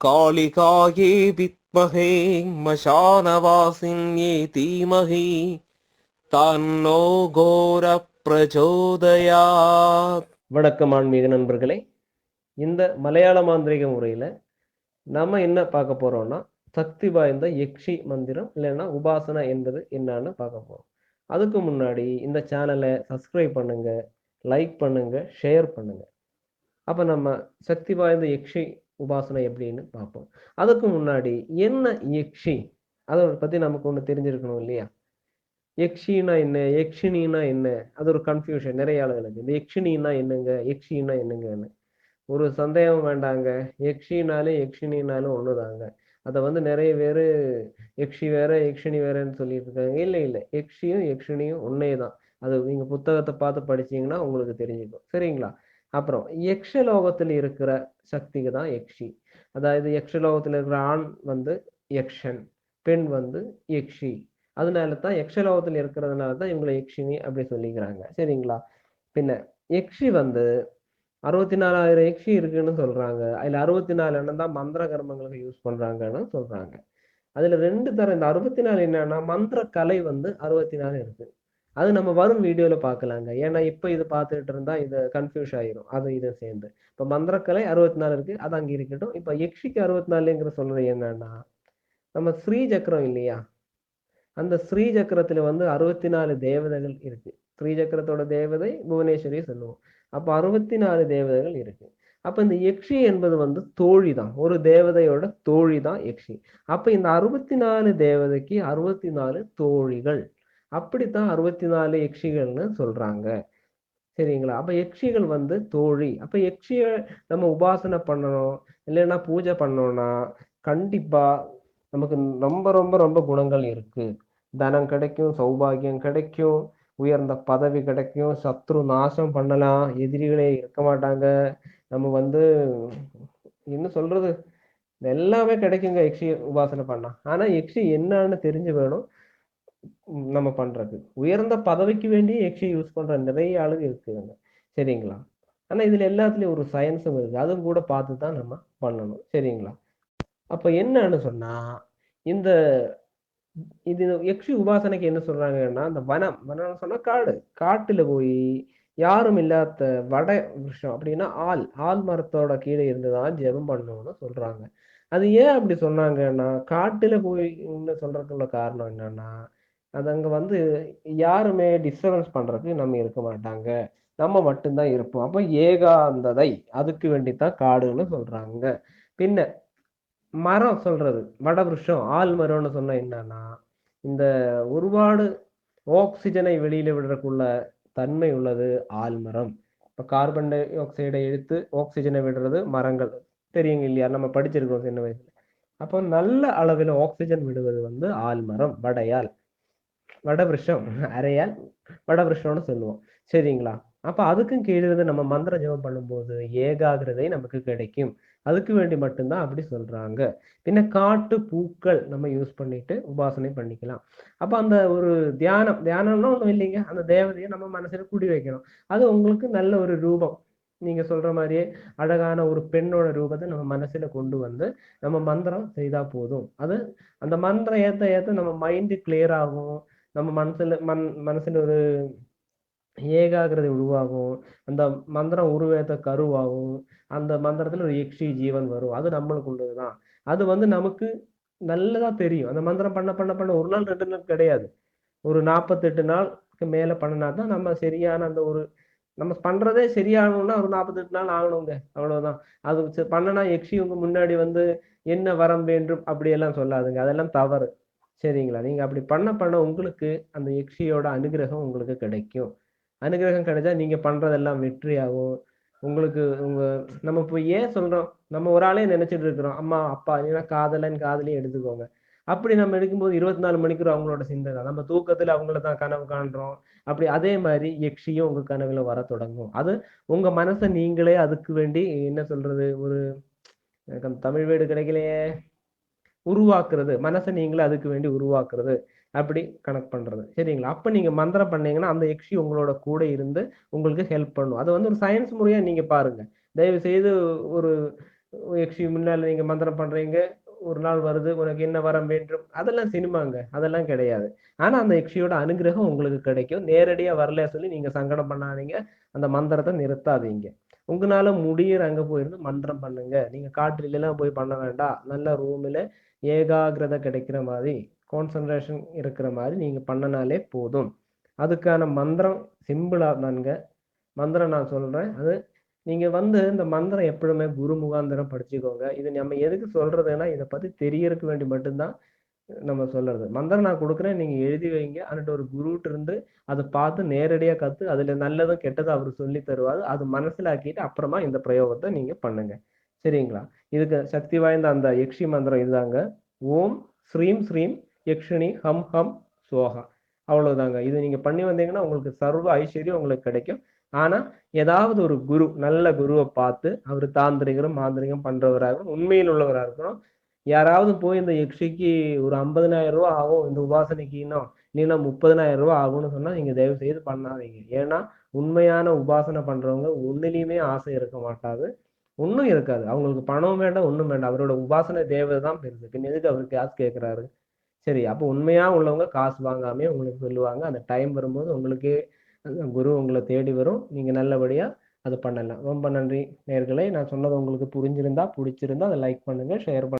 காளிகாயே வித்மகே மசானவாசின்யே தீமகி தன்னோ கோர பிரச்சோதயா வணக்கம் ஆன்மீக நண்பர்களே. இந்த மலையாள மாந்திரிக முறையில் நம்ம என்ன பார்க்க போகிறோம்னா சக்தி வாய்ந்த யக்ஷி மந்திரம் இல்லைன்னா உபாசனா என்பது என்னன்னு பார்க்க போகிறோம் அதுக்கு முன்னாடி இந்த சேனலை சப்ஸ்கிரைப் பண்ணுங்கள் லைக் பண்ணுங்கள் ஷேர் பண்ணுங்கள் அப்போ நம்ம சக்தி வாய்ந்த யக்ஷி உபாசனை எப்படின்னு பார்ப்போம். அதுக்கு முன்னாடி என்ன யக்ஷி? அதை பற்றி நமக்கு ஒன்று தெரிஞ்சிருக்கணும் இல்லையா? யக்ஷினா என்ன? யக்ஷினா என்ன? அது ஒரு கன்ஃபியூஷன் நிறைய ஆளுகளுக்கு இந்த யக்ஷினா என்னங்க? யக்ஷினா என்னங்கன்னு. ஒரு சந்தேகம் வேண்டாங்க. யக்ஷினாலே யக்ஷினினாலும் ஒண்ணுதாங்க. அதை வந்து நிறைய பேர் யக்ஷி வேற யக்ஷினி வேறன்னு சொல்லிட்டு இருக்காங்க. இல்லை இல்லை. யக்ஷியும் யக்ஷினியும் ஒன்னே தான். அது நீங்க புத்தகத்தை பார்த்து படிச்சீங்கன்னா உங்களுக்கு தெரிஞ்சுக்கும். சரிங்களா? அப்புறம் யக்ஷலோகத்தில் இருக்கிற சக்திக்கு தான் யக்ஷி. அதாவது யக்ஷலோகத்தில் இருக்கிற ஆண் வந்து யக்ஷன் பெண் வந்து யக்ஷி. அதனால தான் யக்ஷலோகத்தில் இருக்கிறதுனால தான் இவங்களை யக்ஷினி அப்படி சொல்லிக்கிறாங்க. சரிங்களா? பின்ன யக்ஷி வந்து அறுபத்தி நாலாயிரம் யக்ஷி இருக்குன்னு சொல்றாங்க. அதுல அறுபத்தி நாலு எண்ணம் தான் மந்திர கர்மங்களுக்கு யூஸ் பண்றாங்கன்னு சொல்றாங்க. அதுல ரெண்டு தரம் இந்த அறுபத்தி நாலு என்னன்னா மந்திர கலை வந்து அறுபத்தி நாலு இருக்கு. அது நம்ம வரும் வீடியோல பார்க்கலாங்க ஏன்னா இப்ப இது பார்த்துட்டு இருந்தா இது கன்ஃபியூஸ் ஆயிரும். அது இதை சேர்ந்து. இப்ப மந்திரக்கலை அறுபத்தி நாலு இருக்கு. அது அங்க இருக்கட்டும். இப்ப யக்ஷிக்கு அறுபத்தி நாலுங்கிற சொல்றது என்னன்னா நம்ம ஸ்ரீ சக்கரம் இல்லையா? அந்த ஸ்ரீ சக்கரத்துல வந்து அறுபத்தி நாலு தேவதைகள் இருக்கு. ஸ்ரீ சக்கரத்தோட தேவதை புவனேஸ்வரி சொல்லுவோம். அப்போ அறுபத்தி நாலு தேவதைகள் இருக்கு. அப்ப இந்த யக்ஷி என்பது வந்து தோழி தான் ஒரு தேவதையோட தோழி தான் யக்ஷி. அப்ப இந்த அறுபத்தி நாலு தேவதைக்கு அறுபத்தி நாலு தோழிகள். அப்படித்தான் அறுபத்தி நாலு யக்ஷிகள்னு சொல்றாங்க. சரிங்களா? அப்ப யக்ஷிகள் வந்து தோழி. அப்ப யக்ஷிய நம்ம உபாசனை பண்ணணும் இல்லைன்னா பூஜை பண்ணோம்னா கண்டிப்பா நமக்கு ரொம்ப ரொம்ப ரொம்ப குணங்கள் இருக்கு. தனம் கிடைக்கும் சௌபாகியம் கிடைக்கும் உயர்ந்த பதவி கிடைக்கும் சத்ரு நாசம் பண்ணலாம் எதிரிகளே இருக்க மாட்டாங்க. நம்ம வந்து என்ன சொல்றது? எல்லாமே கிடைக்குங்க யக்ஷி உபாசனை பண்ணா. ஆனா யக்ஷி என்னன்னு தெரிஞ்சு வேணும். நம்ம பண்றது. உயர்ந்த பதவிக்கு வேண்டி எக்ஸி யூஸ் பண்ற நிறைய ஆளுங்க இருக்குதுங்க. சரிங்களா? ஆனா இதுல எல்லாத்துலயும் ஒரு சயின்ஸும் இருக்கு. அதுவும் கூட பார்த்து தான் நம்ம பண்ணணும். சரிங்களா? அப்ப என்னன்னு சொன்னா இந்த இது யக்ஷி உபாசனைக்கு என்ன சொல்றாங்கன்னா இந்த வனம். வனம்னு சொன்னா காடு. காட்டுல போய் யாரும் இல்லாத வட விஷயம் அப்படின்னா ஆள். ஆள் மரத்தோட கீழே இருந்துதான் ஜெபம் பண்ணணும்னு சொல்றாங்க. அது ஏன் அப்படி சொன்னாங்கன்னா காட்டுல போய் சொல்றதுக்குள்ள காரணம் என்னன்னா அது அங்க வந்து யாருமே டிஸ்டர்பன்ஸ் பண்ணுறதுக்கு நம்ம இருக்க மாட்டாங்க. நம்ம மட்டும்தான் இருப்போம். அப்போ ஏகாந்ததை அதுக்கு வேண்டித்தான் காடுன்னு சொல்றாங்க. பின்ன மரம் சொல்றது வடவிருஷம் ஆள் மரம்னு சொன்னா என்னன்னா இந்த ஒருபாடு ஆக்சிஜனை வெளியில விடுறதுக்குள்ள தன்மை உள்ளது ஆல்மரம் இப்ப கார்பன் டை ஆக்சைடை எடுத்து ஆக்சிஜனை விடுறது மரங்கள். தெரியுங்க இல்லையா? நம்ம படிச்சிருக்கோம் சின்ன வயசுல. அப்போ நல்ல அளவில் ஆக்சிஜன் விடுவது வந்து ஆல்மரம் வடையால். வடவிருஷம் அரையால் வடவிருஷம்னு சொல்லுவோம். சரிங்களா? அப்ப அதுக்கும் கீழே இருந்து நம்ம மந்திர ஜபம் பண்ணும்போது ஏகாகிரதை நமக்கு கிடைக்கும். அதுக்கு வேண்டி மட்டும்தான் அப்படி சொல்றாங்க. பின்ன காட்டு பூக்கள் நம்ம யூஸ் பண்ணிட்டு உபாசனை பண்ணிக்கலாம். அப்ப அந்த ஒரு தியானம் தியானம்னா ஒன்றும் இல்லைங்க. அந்த தேவதையை நம்ம மனசுல குடி வைக்கணும். அது உங்களுக்கு நல்ல ஒரு ரூபம். நீங்க சொல்ற மாதிரியே அழகான ஒரு பெண்ணோட ரூபத்தை நம்ம மனசுல கொண்டு வந்து நம்ம மந்திரம் செய்தா போதும். அது அந்த மந்திரம் ஏத்த ஏத்த நம்ம மைண்டு கிளியர் ஆகும். நம்ம மனசுல மன் மனசுல ஒரு ஏகாகிரதை உருவாகும். அந்த மந்திரம் உருவேத்த கருவாகும். அந்த மந்திரத்துல ஒரு யக்ஷி ஜீவன் வரும். அது நம்மளுக்கு உள்ளதுதான். அது வந்து நமக்கு நல்லதா தெரியும். அந்த மந்திரம் பண்ண பண்ண பண்ண ஒரு நாள் ரெண்டு நாள் கிடையாது. ஒரு நாற்பத்தெட்டு நாளுக்கு மேல பண்ணினா தான் நம்ம சரியான அந்த ஒரு நம்ம பண்றதே சரியாகணும்னா ஒரு நாற்பத்தெட்டு நாள் ஆகணுங்க. அவ்வளவுதான். அது பண்ணனா யக்ஷி உங்க முன்னாடி வந்து என்ன வரம் வேண்டும் அப்படியெல்லாம் சொல்லாதுங்க. அதெல்லாம் தவறு. சரிங்களா? நீங்கள் அப்படி பண்ண பண்ண உங்களுக்கு அந்த யக்ஷியோட அனுகிரகம் உங்களுக்கு கிடைக்கும். அனுகிரகம் கிடைச்சா நீங்கள் பண்ணுறதெல்லாம் வெற்றியாகும். உங்களுக்கு உங்க நம்ம இப்போ ஏன் சொல்கிறோம் நம்ம ஒரு ஆளே நினச்சிட்டு இருக்கிறோம். அம்மா அப்பா இல்லைன்னா காதலன் காதலையும் எடுத்துக்கோங்க. அப்படி நம்ம எடுக்கும்போது இருபத்தி நாலு மணிக்கூர் அவங்களோட சிந்தனை. தான் நம்ம தூக்கத்துல அவங்கள தான் கனவு காண்றோம். அப்படி அதே மாதிரி யக்ஷியும் உங்க கனவுல வர தொடங்கும். அது உங்க மனசை நீங்களே அதுக்கு வேண்டி என்ன சொல்றது? ஒரு எனக்கு தமிழ் வீடு கிடைக்கலையே. உருவாக்குறது. மனசை நீங்களே அதுக்கு வேண்டி உருவாக்குறது அப்படி கனெக்ட் பண்றது. சரிங்களா? அப்ப நீங்க மந்திரம் பண்ணீங்கன்னா அந்த யக்ஷி உங்களோட கூட இருந்து உங்களுக்கு ஹெல்ப் பண்ணும். அது வந்து ஒரு சயின்ஸ் முறையா நீங்க பாருங்க. தயவு செய்து ஒரு யக்ஷி முன்னால் நீங்க மந்திரம் பண்றீங்க. ஒரு நாள் வருது உனக்கு என்ன வரம் வேண்டும்? அதெல்லாம் சினிமாங்க. அதெல்லாம் கிடையாது. ஆனா அந்த யக்ஷியோட அனுகிரகம் உங்களுக்கு கிடைக்கும். நேரடியா வரல சொல்லி நீங்க சங்கடம் பண்ணாதீங்க. அந்த மந்திரத்தை நிறுத்தாதீங்க. உங்களால முடியிற அங்க போயிருந்து மந்திரம் பண்ணுங்க. நீங்க காற்றிலலாம் எல்லாம் போய் பண்ண வேண்டாம். நல்ல ரூம்ல ஏகாகிரதை கிடைக்கிற மாதிரி கான்சன்ட்ரேஷன் இருக்கிற மாதிரி நீங்க பண்ணனாலே போதும். அதுக்கான மந்திரம் சிம்பிளா தானுங்க. மந்திரம் நான் சொல்றேன். அது நீங்க வந்து இந்த மந்திரம் எப்பவுமே குரு முகாந்திரம் படிச்சுக்கோங்க. இது நம்ம எதுக்கு சொல்றதுன்னா இதை பத்தி தெரியறதுக்கு வேண்டி மட்டும்தான் நம்ம சொல்றது. மந்திரம் நான் கொடுக்குறேன் நீங்க எழுதி வைங்க. அன்னிட்டு ஒரு குருட்டு இருந்து அதை பார்த்து நேரடியா கத்து அதுல நல்லதும் கெட்டதும் அவர் சொல்லி தருவாரு. அது மனசுல ஆக்கிட்டு அப்புறமா இந்த பிரயோகத்தை நீங்க பண்ணுங்க. சரிங்களா? இதுக்கு சக்தி வாய்ந்த அந்த யக்ஷி மந்திரம் இதுதாங்க. ஓம் ஸ்ரீம் ஸ்ரீம் யக்ஷினி ஹம் ஹம் சோஹா அவ்வளவுதாங்க. இது நீங்க பண்ணி வந்தீங்கன்னா உங்களுக்கு சர்வ ஐஸ்வர்யம் உங்களுக்கு கிடைக்கும். ஆனா ஏதாவது ஒரு குரு நல்ல குருவை பார்த்து அவர் தாந்திரிகரும் மாந்திரிகம் பண்றவராக இருக்கணும் உண்மையில் உள்ளவராக இருக்கணும் யாராவது போய் இந்த யக்ஷிக்கு ஒரு ஐம்பதனாயிரம் ரூபா ஆகும் இந்த உபாசனைக்கு இன்னும். இல்லைன்னா முப்பதனாயிரம் ரூபா ஆகும்னு சொன்னா நீங்க தயவு செய்து பண்ணாதீங்க. ஏன்னா உண்மையான உபாசனை பண்றவங்க ஒண்ணுலயுமே ஆசை இருக்க மாட்டாது. ஒன்றும் இருக்காது. அவங்களுக்கு பணம் வேண்டாம் ஒன்றும் வேண்டாம். அவரோட உபாசனை தேவை தான் பெருசு. பின்ன எதுக்கு அவர் காசு கேட்குறாரு சரி அப்போ உண்மையா உள்ளவங்க காசு வாங்காமே உங்களுக்கு சொல்லுவாங்க. அந்த டைம் வரும்போது உங்களுக்கே குரு உங்களை தேடி வரும். நீங்க நல்லபடியா அது பண்ணலாம். ரொம்ப நன்றி நேர்களை. நான் சொன்னது உங்களுக்கு புரிஞ்சிருந்தா பிடிச்சிருந்தா அதை லைக் பண்ணுங்க ஷேர் பண்ணுங்க.